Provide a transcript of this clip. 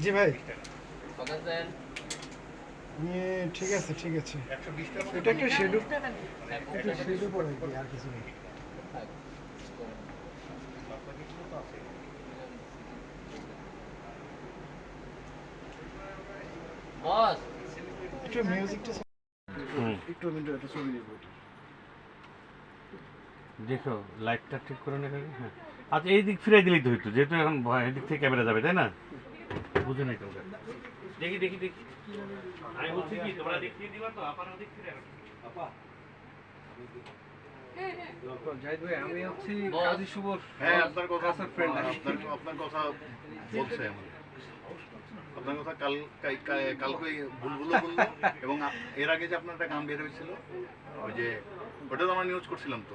জি ভাই। ঠিক আছে ঠিক আছে। এটা একটা শেডু শেডু পড়ে আর কিছু নেই। বস। একটু মিউজিকটা একটু আমি একটা ছবি নিব দেখো লাইটটা ঠিক করে নেবে হ্যাঁ। আচ্ছা এই দিক ফিরে দিলেই তো হইতো যেহেতু এখন ভয়- এদিক থেকে ক্যামেরা যাবে তাই না? বুঝে নাই তোমরা দেখি দেখি দেখি। আমি বলছি কি তোমরা দেখিয়ে দিবা তো আপার দিক ফিরে জাহিদ ভাই আমি হচ্ছি কাজী শুভর হ্যাঁ আপনার কথা। আপনার আপনার বলছে আমার। আপনার কথা কাল কাল- কাল- কালকে বলল এবং এর আগে যে আপনার একটা গান বের হয়েছিল ওই যে ওটা তো আমরা নিউজ করছিলাম তো।